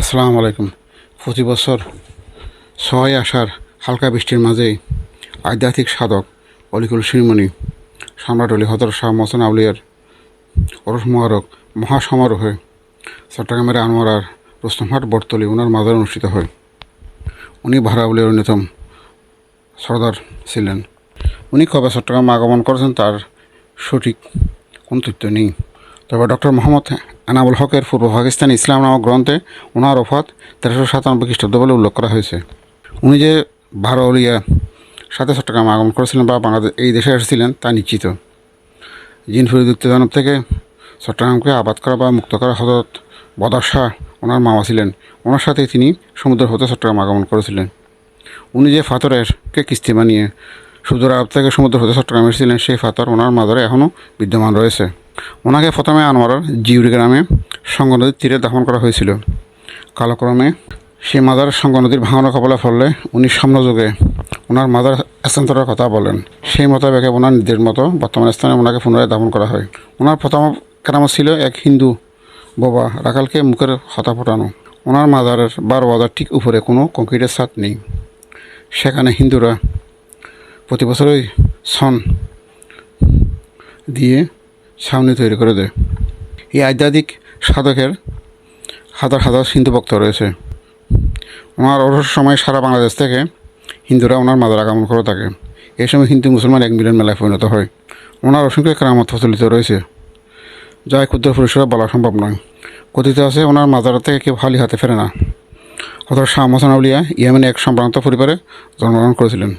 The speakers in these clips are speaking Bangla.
আসসালামু আলাইকুম। প্রতি বছর ছয় আসার হালকা বৃষ্টির মাঝেই আধ্যাত্মিক সাধক অলিকুল শিরমণি, সম্রাট অলি হজর শাহ মোহসেন আউলিয়ার ওরস মোবারক মহাসমারোহে চট্টগ্রামের আনোয়ারার রুস্তমহাট বটতলি ওনার মাজার অনুষ্ঠিত হয়। উনি ভাড়া আউলিয়ার অন্যতম সর্দার ছিলেন। উনি কবে চট্টগ্রাম আগমন করেছেন তার সঠিক কোনো তথ্য নেই। তবে ডক্টর মোহাম্মদ এনামুল হকের পূর্ব পাকিস্তান ইসলাম নামক গ্রন্থে ওনার ওফাত তেরোশো সাতানব্বই খ্রিস্টাব্দ বলে উল্লেখ করা হয়েছে। উনি যে ভারতীয় সাথে চট্টগ্রাম আগমন করেছিলেন বা বাংলাদেশ এই দেশে এসেছিলেন তা নিশ্চিত। জিন ফরিদ উত্তেজনক থেকে চট্টগ্রামকে আবাদ করা বা মুক্ত করা হজরত শাহ ওনার মামা ছিলেন। ওনার সাথে তিনি সমুদ্র হতে চট্টগ্রাম আগমন করেছিলেন। উনি যে ফাতরেরকে কিস্তি বানিয়ে সুদূর আরব থেকে সমুদ্র হতে চট্টগ্রামে এসেছিলেন, সেই ফাতর ওনার মাজারে এখনও বিদ্যমান রয়েছে। ওনাকে প্রথমে আনোয়ারার জিউরি গ্রামে সঙ্গ নদীর তীরে দাফন করা হয়েছিল। কালক্রমে সেই মাজার সঙ্গ নদীর ভাঙনের কবলে ফললে উনি সাম্যযুগে ওনার মাজার স্থানান্তরের কথা বলেন। সেই মোতাবেক ওনার নির্দেশ মতো বর্তমান স্থানে ওনাকে পুনরায় দাফন করা হয়। ওনার প্রথম কেরামত ছিল এক হিন্দু বাবা রাখালকে মুখের হতা ফোটানো। ওনার মাজারের বারো বাজার ঠিক উপরে কোনো কংক্রিটের ছাদ নেই। সেখানে হিন্দুরা প্রতি বছরই সন দিয়ে ছাউনি তৈরি করে দেয়। এই আধ্যাত্মিক সাধকের হাজার হাজার হিন্দু ভক্ত রয়েছে। ওনার অবসর সময় সারা বাংলাদেশ থেকে হিন্দুরা ওনার মাজার আগমন করে থাকে। এই সময় হিন্দু মুসলমান এক মিলন মেলায় পরিণত হয়। ওনার অসংখ্য কেরামত প্রচলিত রয়েছে, যা ক্ষুদ্র পুরুষরা বলা সম্ভব নয়। কথিত আছে, ওনার মাজার থেকে কেউ খালি হাতে ফেরে না। অথচ শাহ মোহাম্মদ আউলিয়া ইয়েমেনে এক সম্ভ্রান্ত পরিবারে জন্মগ্রহণ করেছিলেন।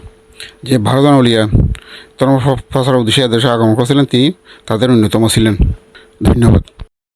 যে ভারদান উলিয়া ধর্ম প্রচার উদ্দেশ্যে দেশে আগমন করেছিলেন তিনি তাদের অন্যতম ছিলেন। ধন্যবাদ।